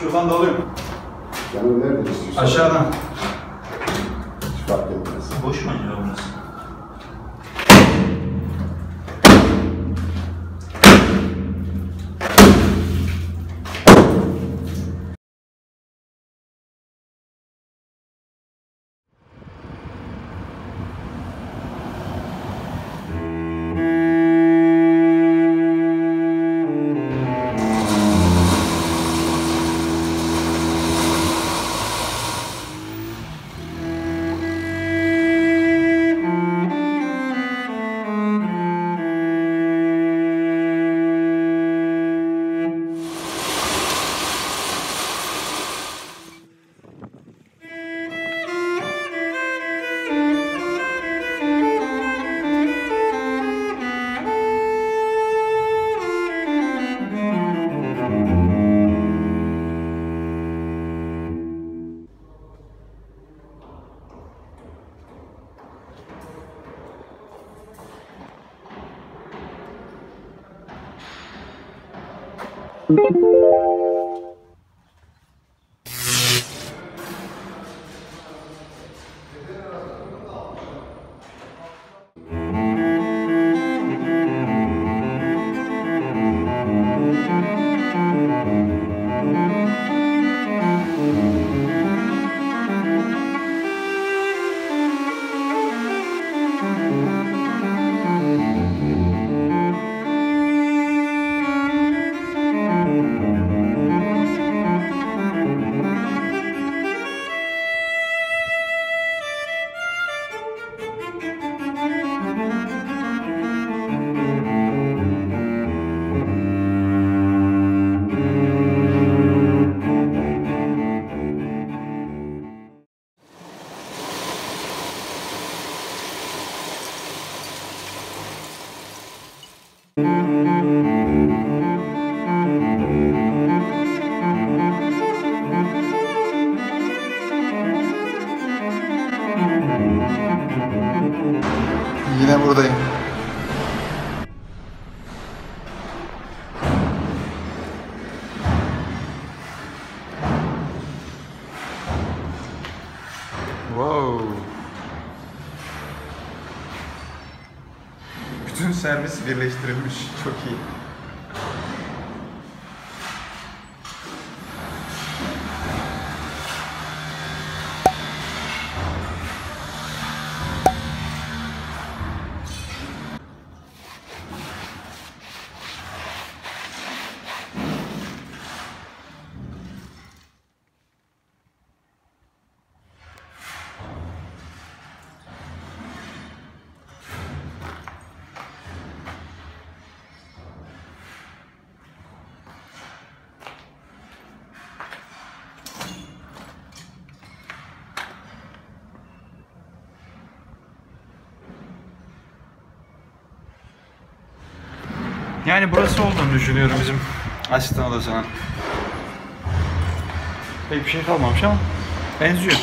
Şuradan da alıyorum. Canım nerede istiyorsan. Aşağıdan. Hiç fark etmez. Boş mu acaba burası? Yine buradayım. Wow. Servis birleştirilmiş. Çok iyi. Yani burası olduğunu düşünüyorum bizim asistan odasının. Pek bir şey kalmamış ama benziyor.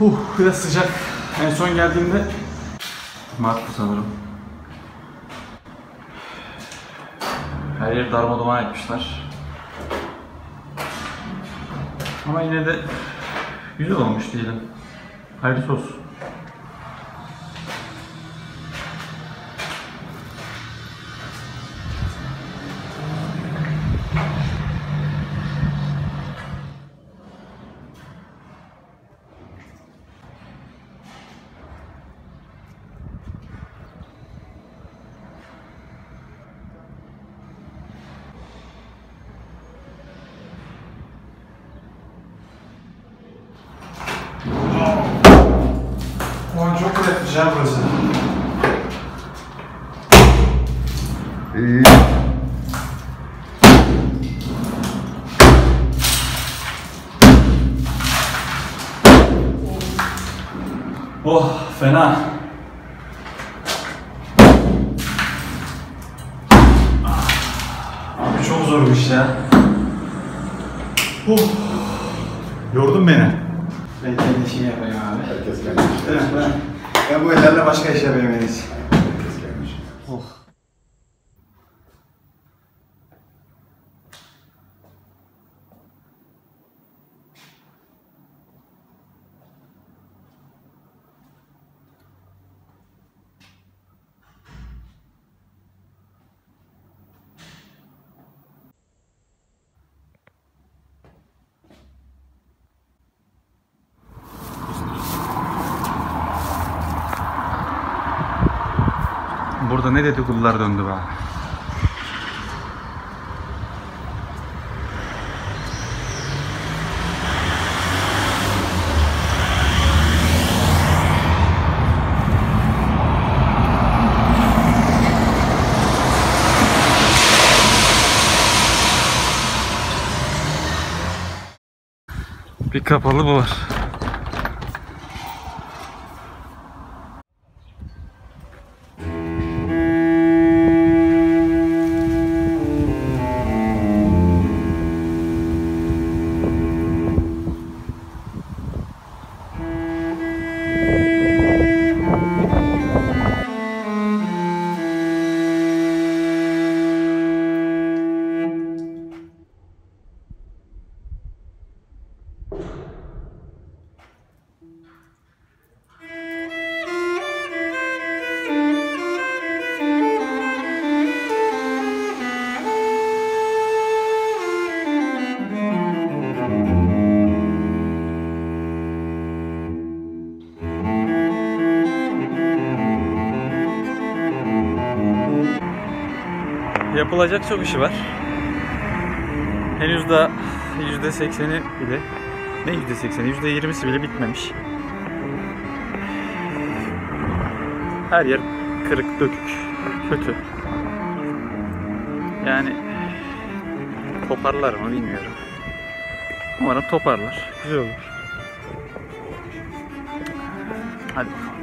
Uh, biraz sıcak. En son geldiğimde Mart'tı sanırım. Her yeri darma etmişler. Ama yine de güzel olmuş diyelim. Hayırlısı olsun. Ha burası. İyi. Oh fena. Abi çok zormuş ya. Oh. Yordun beni. Ben kendi işimi yapayım abi. Herkes kendi işine. Evet, ben, ben bu ellerle başka iş yapayım en Burada ne dedikodular döndü be. Bir kapalı bu var. Yapılacak çok işi var. Henüz yüzde sekseni bile ne yüzde sekseni yüzde yirmisi bile bitmemiş. Her yer kırık dökük kötü. Yani toparlar mı bilmiyorum. Umarım toparlar. Güzel olur. Hadi bakalım.